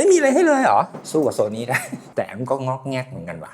ไม่มีอะไรให้เลยเหรอ สู้กับโซนี้ได้ แต่มันก็งอกแงกเหมือนกันว่ะ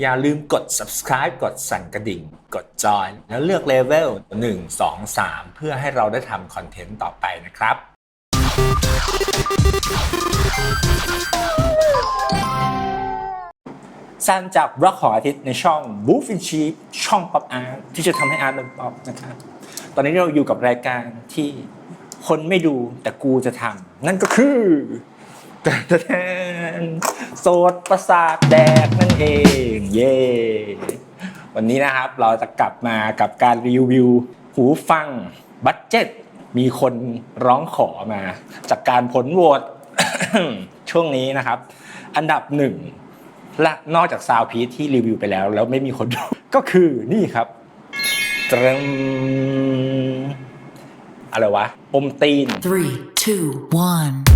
อย่าลืมกด subscribe กดสั่นกระดิ่ง กดจอยแล้วเลือกเลเวล1 2 3 เพื่อให้เราได้ทำคอนเทนต์ต่อไปนะครับสั้นจากบล็อกของอาทิตย์ในช่อง b o o f in Cheap ช่องป๊อปอาร์ตที่จะทำให้อาร์ตเป็นป๊อปนะครับ ตอนนี้เราอยู่กับรายการที่คนไม่ดูแต่กูจะทำนั่นก็คือ โสดประสาทแดกนั่นเอง เย้วันนี้นะครับเราจะกลับมากับการรีวิว หูฟังบัตเจ็ตมีคนร้องขอมา จากการผลโหวตช่วงนี้นะครับ อันดับหนึ่งและนอกจากซาวพีทที่รีวิวไปแล้ว แล้วไม่มีคนดูก็คือนี่ครับตรึมอะไรวะอมตีน Three, two, one.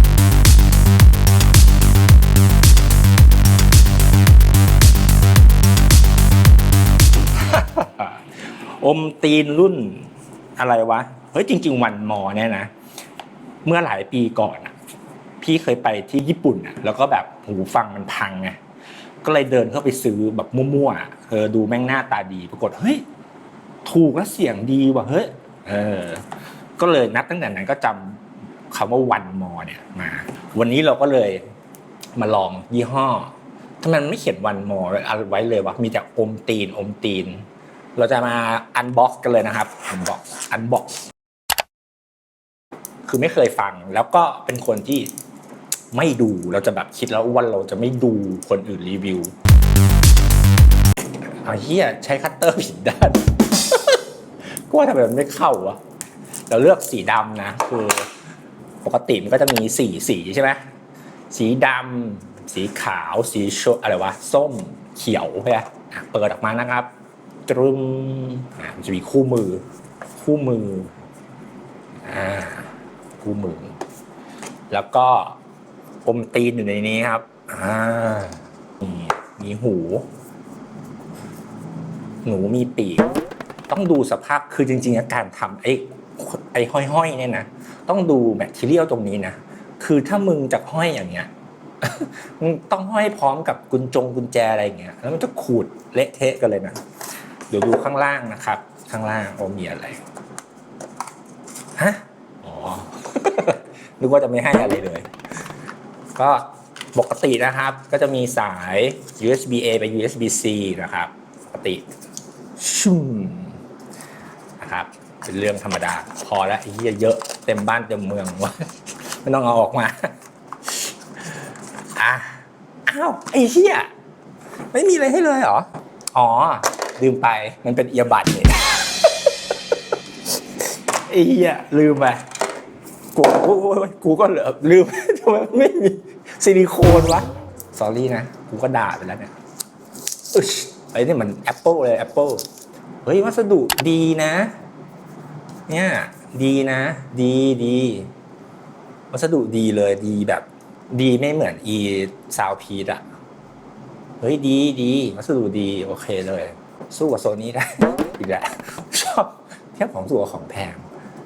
อมตีนรุ่นอะไรวะ เฮ้ยจริง ๆ วันมอเนี่ยนะ เมื่อหลายปีก่อนอะพี่เคยไปที่ญี่ปุ่นอะแล้วก็แบบหูฟังมันพังไงก็เลยเดินเข้าไปซื้อแบบมั่วๆอะเออดูแม่งหน้าตาดี ปรากฏเฮ้ยถูกและเสียงดีว่ะเฮ้ยเออ ก็เลยนับตั้งแต่นั้นก็จำคำว่าวันมอเนี่ยมา วันนี้เราก็เลยมาลองยี่ห้อทำไมมันไม่เขียนวันมอไว้เลยวะมีแต่อมตีนอมตีน เราจะมาอันบ็อกซ์กันเลยนะครับอันบ็อกซ์อันบ็อกซ์คือไม่เคยฟังแล้วก็เป็นคนที่ไม่ดูเราจะแบบคิดแล้วว่าเราจะไม่ดูคนอื่นรีวิวเอาเฮียใช้คัตเตอร์ผิดด้านก็ว่าทำไมมันไม่เข้าวะเราเลือกสีดำนะ คือปกติมันก็จะมีสี่สีใช่ไหมสีดำสีขาวสีชอะไรวะ ส้มเขียวใช่ไหมอะเปิดออกมานะครับ ตรึมมันจะมีคู่มือ คู่มืออ่าคู่มือ แล้วก็อมตีนอยู่ในนี้ครับอ่ามีมีหู หนูมีปีก ต้องดูสภาพคือจริงๆการทำไอ้ไอ้ห้อยๆเนี่ยนะต้องดูแมทเทียลตรงนี้นะคือถ้ามึงจะห้อยอย่างเงี้ยมึงต้องห้อยพร้อมกับกุญจงกุญแจอะไรอย่างเงี้ยแล้วมันจะขูดเละเทะกันเลยนะ เดี๋ยวดูข้างล่างนะครับ ข้างล่างโอ้มีอะไรฮะอ๋อนึกว่าจะไม่ให้อะไรเลย ก็ปกตินะครับ ก็จะมีสาย USB A ไป USB C นะครับ ปกติชุ่มนะครับเป็นเรื่องธรรมดา พอแล้วไอ้เหี้ยเยอะเต็มบ้านเต็มเมืองวะไม่ต้องเอาออกมาอะอ้าวไอ้เหี้ยไม่มีอะไรให้เลยเหรอ อ๋อ ลืมไปมันเป็นเอียบัตเนี่ยไอ้เหี้ยลืมไปกูกูกูก็เหลือลืมทำไมไม่มีซิลิโคนวะสอรี่นะ กูก็ด่าไปแล้วเนี่ยอึชไอ้นี่มัน Apple เลย Apple เฮ้ยวัสดุดีนะ เนี่ยดีนะ ดีดีวัสดุดีเลยดีแบบ ดีไม่เหมือน e ซาวพีดอะเฮ้ยดีดีวัสดุดี โอเคเลย สู้กับโซนี้ได้ อีกแล้วชอบเทียบของสู้กับของแพง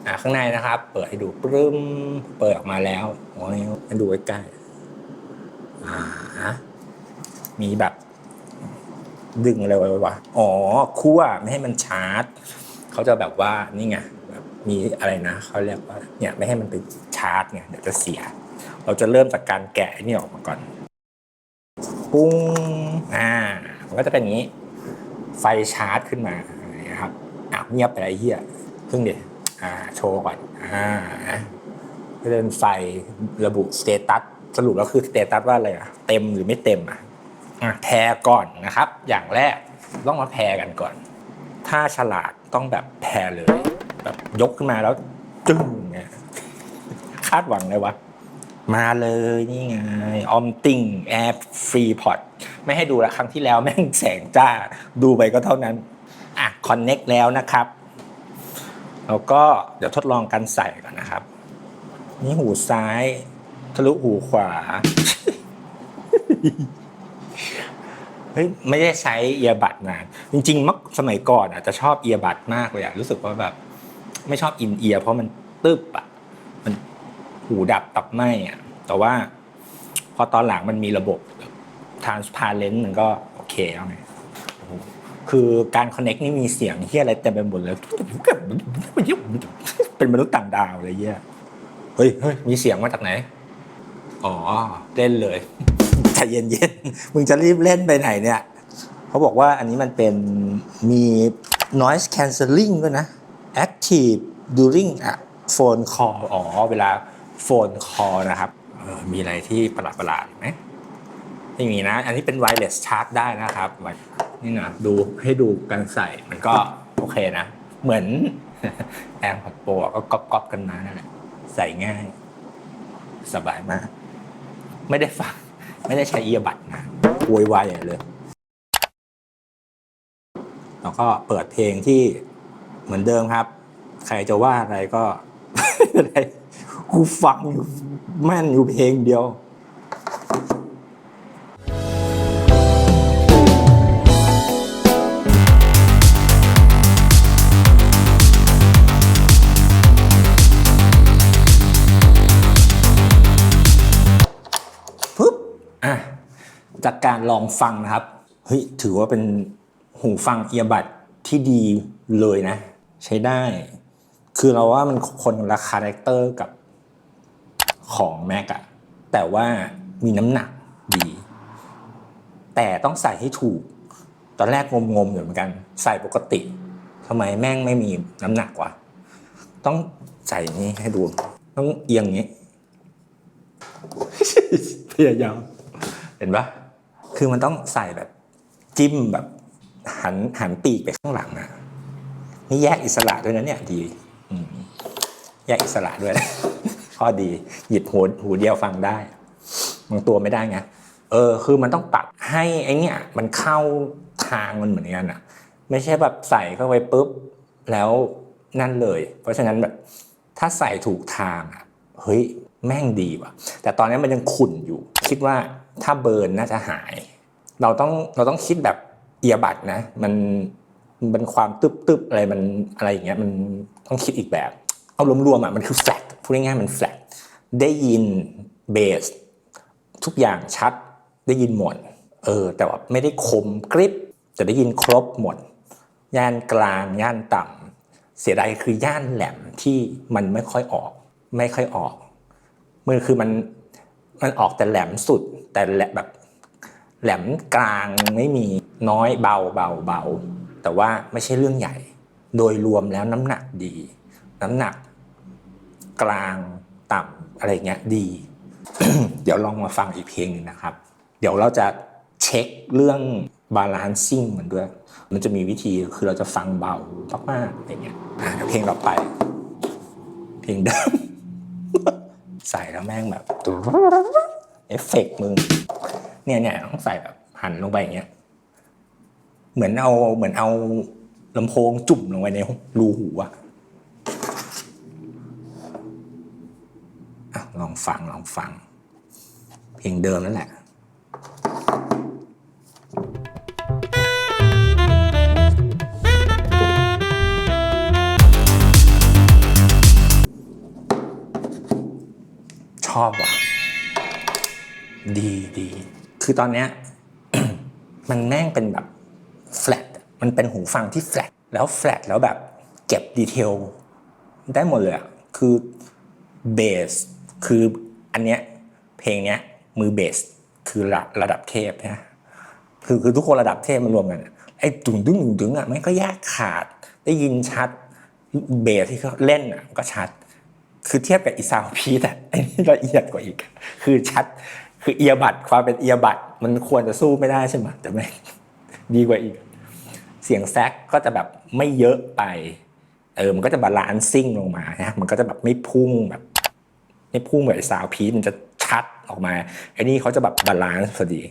อะข้างในนะครับ เปิดให้ดูปรึ้มเปิดออกมาแล้วโอ้ยให้ดูใกล้ๆอ่ามีแบบดึงอะไรไว้วะอ๋อคั่วไม่ให้มันชาร์จเขาจะแบบว่านี่ไงแบบมีอะไรนะเขาเรียกว่าเนี่ยไม่ให้มันไปชาร์จไงเดี๋ยวจะเสีย เราจะเริ่มจากการแกะนี่ออกมาก่อนปุ้งอ่ามันก็จะเป็นอย่างนี้ ไฟชาร์จขึ้นมาอย่างเงี้ยครับอะเงียบไปไอ้เหี้ยเพิ่งเดี๋ยวอ่าโชว์ก่อนอ่าก็เป็นไฟระบุสเตตัสสรุปแล้วคือสเตตัสว่าอะไรอะเต็มหรือไม่เต็มอะอะแพรก่อนนะครับ อย่างแรกต้องมาแพรกันก่อน ถ้าฉลาดต้องแบบแพรเลย แบบยกขึ้นมาแล้วจึ้งเนี่ยคาดหวังเลยวะ มาเลยนี่ไงออมติงแอร์ฟรีพอตไม่ให้ดูละครั้งที่แล้วแม่งแสงจ้าดูไปก็เท่านั้น อะคอนเน็กแล้วนะครับ แล้วก็เดี๋ยวทดลองกันใส่ก่อนนะครับ นี่หูซ้าย ทะลุหูขวา เฮ้ย ไม่ได้ใช้เอียบัดนาน จริงๆมักสมัยก่อนอะจะชอบเอียบัดมากเลยอะรู้สึกว่าแบบ ไม่ชอบอินเอียร์เพราะมันตึบอะ หูดับตับไหมอะแต่ว่าพอตอนหลังมันมีระบบ transparent มันก็โอเคแล้วไงคือการ connect นี่มีเสียงที่อะไรเต็มไปหมดเลยเป็นมนุษย์ต่างดาวอะไรเงี้ยเฮ้ยเฮ้ยมีเสียงมาจากไหน อ๋อ เล่นเลยใจเย็นๆ มึงจะรีบเล่นไปไหนเนี่ย เขาบอกว่าอันนี้มันเป็นมี noise cancelling ด้วยนะ active during a phone call อ๋อ เวลา phone call นะครับมีอะไรที่ประหลาดประหลาดๆไหมไม่มีนะ อันนี้เป็น wireless charge ได้นะครับ นี่นะดูให้ดูการใส่มันก็โอเคนะ เหมือนแอร์พอดโปรก็ก๊อปกันมานั่นแหละใส่ง่าย สบายมาก ไม่ได้ฟัง ไม่ได้ใช้เอียบัตนะโวยวายเลย แล้วก็เปิดเพลงที่เหมือนเดิมครับ ใครจะว่าอะไรก็ อะไร กูฟังอยู่แม่นอยู่เพลงเดียวปุ๊บอะจากการลองฟังนะครับ เฮ้ย ถือว่าเป็นหูฟังเอียบัดที่ดีเลยนะ ใช้ได้ คือเราว่ามันคนละคาแรคเตอร์กับ ของแม็กอะแต่ว่ามีน้ำหนักดี แต่ต้องใส่ให้ถูก ตอนแรกงมๆอยู่เหมือนกัน ใส่ปกติทำไมแม่งไม่มีน้ำหนักวะต้องใส่นี้ให้ดู ต้องเอียงงนี้พยายามเห็นปะคือมันต้องใส่แบบจิ้มแบบหันหันปีกไปข้างหลังอะนี่แยกอิสระด้วยนะเนี่ยดีแยกอิสระด้วย ข้อดี หยิบหูหูเดียวฟังได้บางตัวไม่ได้ไงเออคือมันต้องปรับให้ไอเนี่ยมันเข้าทางมันเหมือนกันอะ ไม่ใช่แบบใส่เข้าไปปุ๊บแล้วนั่นเลย เพราะฉะนั้นแบบถ้าใส่ถูกทางอะเฮ้ยแม่งดีว่ะ แต่ตอนนี้มันยังขุ่นอยู่ คิดว่าถ้าเบิร์นน่าจะหาย เราต้องเราต้องคิดแบบเอียบัดนะ มันมันความตึบตึบอะไรมันอะไรอย่างเงี้ยมันต้องคิดอีกแบบ เอารวมๆอะมันคือแฟลตพูดง่ายๆมันแฟลตได้ยินเบสทุกอย่างชัดได้ยินหมดเออแต่ว่าไม่ได้คมกริบแต่ได้ยินครบหมด ย่านกลางย่านต่ำเสียดายคือย่านแหลมที่มันไม่ค่อยออก ไม่ค่อยออกมือคือมันมันออกแต่แหลมสุด แต่แหลมแบบแหลมกลางไม่มีน้อยเบาเบาเบาแต่ว่าไม่ใช่เรื่องใหญ่ โดยรวมแล้วน้ำหนักดี น้ำหนัก กลางต่ำอะไรเงี้ยดี เดี๋ยวลองมาฟังอีกเพลงนึงนะครับ เดี๋ยวเราจะเช็คเรื่องบาลานซิ่งมันด้วย มันจะมีวิธีคือเราจะฟังเบามากๆอะไรเงี้ยอะเดี๋ยวเพลงต่อไป เพลงเดิมใส่แล้วแม่งแบบเอฟเฟกต์มึงเนี่ยเนี่ยต้องใส่แบบหันลงไปอย่างเงี้ย เหมือนเอาเหมือนเอาลำโพงจุ่มลงไปในรูหูอะอะ ลองฟังลองฟัง เพลงเดิมนั่นแหละชอบว่ะ ดีดีคือตอนเนี้ยมันแม่งเป็นแบบแฟลตมันเป็นหูฟังที่แฟลตแล้วแฟลตแล้วแบบเก็บดีเทลได้หมดเลยอะคือเบส คืออันเนี้ยเพลงเนี้ยมือเบสคือระระดับเทพนะคือคือทุกคนระดับเทพมารวมกันไอ้ตึงตึงตึงตึงอะมันก็แยกขาดได้ยินชัดเบสที่เขาเล่นอะก็ชัด คือเทียบกับอีซาวพีแต่ไอ้นี่ละเอียดกว่าอีก คือชัดคือเอียบัดความเป็นเอียบัดมันควรจะสู้ไม่ได้ใช่ไหมแต่ไม่ดีกว่าอีก เสียงแซกก็จะแบบไม่เยอะไปเออมันก็จะบาลานซิ่งลงมานะมันก็จะแบบไม่พุ่งแบบ ไม่พุ่งแบบซาวพีมันจะชัดออกมาไอ้นี่เขาจะแบบบาลานซ์พอดี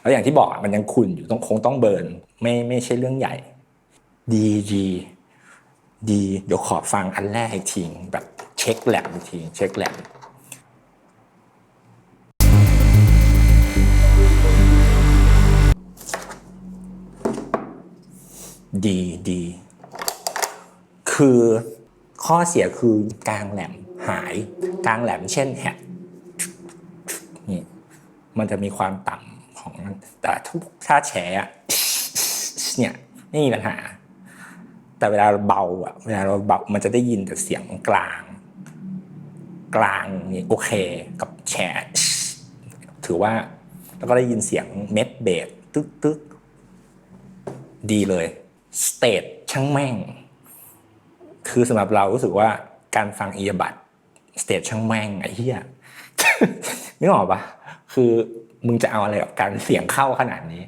แล้วอย่างที่บอกมันยังขุ่นอยู่ต้องคงต้องเบิร์นไม่ไม่ใช่เรื่องใหญ่ ดีดีดีเดี๋ยวขอฟังอันแรกอีกทีแบบเช็คแลบอีกทีเช็คแลบดีดี คือข้อเสียคือกลางแหลม หาย กลางแหลมเช่นแฮะนี่มันจะมีความต่ำของมันแต่ทุกถ้าแฉะเนี่ยไม่มีปัญหา แต่เวลาเราเบาอะเวลาเราเบามันจะได้ยินแต่เสียงกลาง กลางนี่โอเคกับแฉะถือว่าแล้วก็ได้ยินเสียงเม็ดเบสตึ๊กตึ๊กดีเลยสเตทช่างแม่ง คือสำหรับเรารู้สึกว่าการฟังอียบัต สเตทช่างแม่งไอ้เหี้ยนึกออกปะคือมึงจะเอาอะไรกับการเสียงเข้าขนาดนี้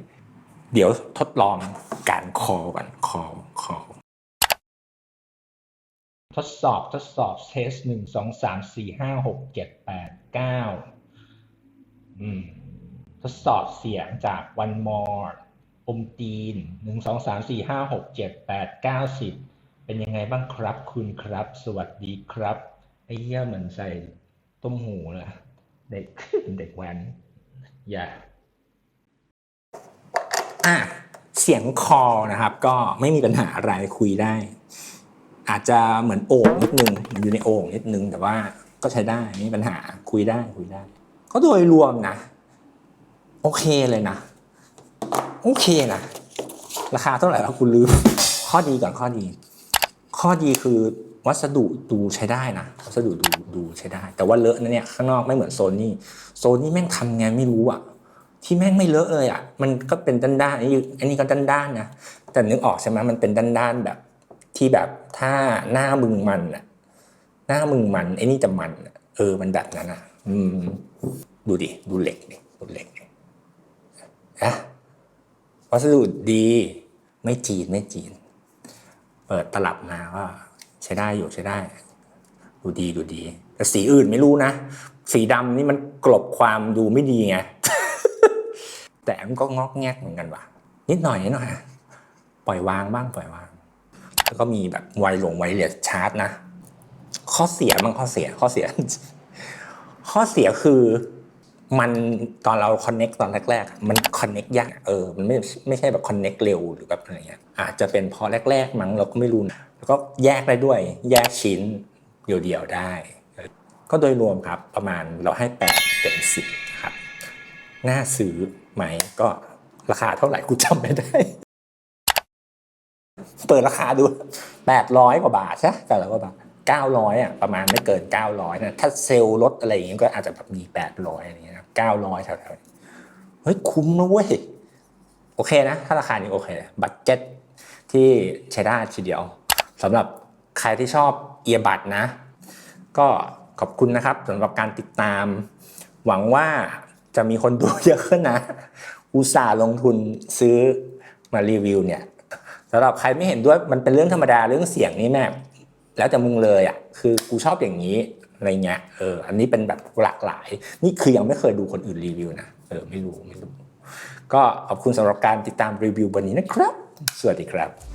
เดี๋ยวทดลองการคอก่อนคอคอทดสอบทดสอบเทสหนึ่งสองสามสี่ห้าหกเจ็ดแปดเก้าอืมทดสอบเสียงจากวันมอร์อมตีนหนึ่งสองสามสี่ห้าหกเจ็ดแปดเก้าสิบเป็นยังไงบ้างครับคุณครับ สวัสดีครับ อ้เหี้ยเหมือนใส่ต้มหูเลยเด็กเด็กแว้นอย่าอะเสียงคอนะครับ ก็ไม่มีปัญหาอะไรคุยได้ อาจจะเหมือนโอ่งนิดนึงอยู่ในโอ่งนิดนึงแต่ว่าก็ใช้ได้ไม่มีปัญหาคุยได้คุยได้ ก็โดยรวมนะ โอเคเลยนะ โอเคนะราคาเท่าไหร่แล้วคุณลืมข้อดีก่อนข้อดี ข้อดีคือ วัสดุดูใช้ได้นะวัสดุดูดูใช้ได้ แต่ว่าเลอะนะเนี่ยข้างนอกไม่เหมือนโซนี่โซนี่แม่งทำไงไม่รู้อะที่แม่งไม่เลอะเลยอะมันก็เป็นด้านๆอันนี้อันนี้ก็ด้านๆนะแต่นึกออกใช่ไหมมันเป็นด้านๆแบบ ที่แบบถ้าหน้ามึงมันอะหน้ามึงมันไอ้นี่จะมันเออมันแบบนั้นอะอืม ดูดิดูเหล็กดิดูเหล็กดินะวัสดุดี ไม่จีนไม่จีน เปิดตลับมาก็ ใช้ได้อยู่ใช้ได้ ดูดีดูดี แต่สีอื่นไม่รู้นะ สีดำนี่มันกลบความดูไม่ดีไงแต่มันก็งอกแงกเหมือนกันว่ะ นิดหน่อยนิดหน่อยปล่อยวางบ้างปล่อยวาง แล้วก็มีแบบไวลงไวเลสชาร์จนะ ข้อเสียมันข้อเสียข้อเสีย ข้อเสียคือมันตอนเราคอนเน็กตอนแรกๆ มันคอนเน็กยากเออ มันไม่ไม่ใช่แบบคอนเน็กเร็วหรือแบบอะไรเงี้ยอาจจะเป็นเพราะแรก ๆ มั้งเราก็ไม่รู้นะ แล้วก็แยกได้ด้วย แยกชิ้นเดี่ยวๆได้ ก็โดยรวมครับประมาณเราให้แปดเต็มสิบครับน่าซื้อไหมก็ราคาเท่าไหร่กูจำไม่ได้ เปิดราคาดูแปดร้อยกว่าบาทใช่แปดร้อยกว่าบาทเก้าร้อยอะประมาณไม่เกินเก้าร้อยนะถ้าเซลล์ลดอะไรอย่างเงี้ยก็อาจจะแบบมีแปดร้อยอะไรเงี้ยนะเก้าร้อยแถวๆเฮ้ยคุ้มนะเว้ยโอเคนะ ถ้าราคานี้โอเคบัตเจ็ตที่ใช้ได้ทีเดียว สำหรับใครที่ชอบเอียบัตนะ ก็ขอบคุณนะครับสำหรับการติดตาม หวังว่าจะมีคนดูเยอะขึ้นนะ อุตส่าห์ลงทุนซื้อมารีวิวเนี่ยสำหรับใครไม่เห็นด้วยมันเป็นเรื่องธรรมดาเรื่องเสียงนี่แม่แล้วแต่มึงเลยอะคือกูชอบอย่างนี้อะไรเงี้ยเอออันนี้เป็นแบบหลากหลาย นี่คือยังไม่เคยดูคนอื่นรีวิวนะเออไม่รู้ไม่รู้ก็ขอบคุณสำหรับการติดตามรีวิววันนี้นะครับ สวัสดีครับ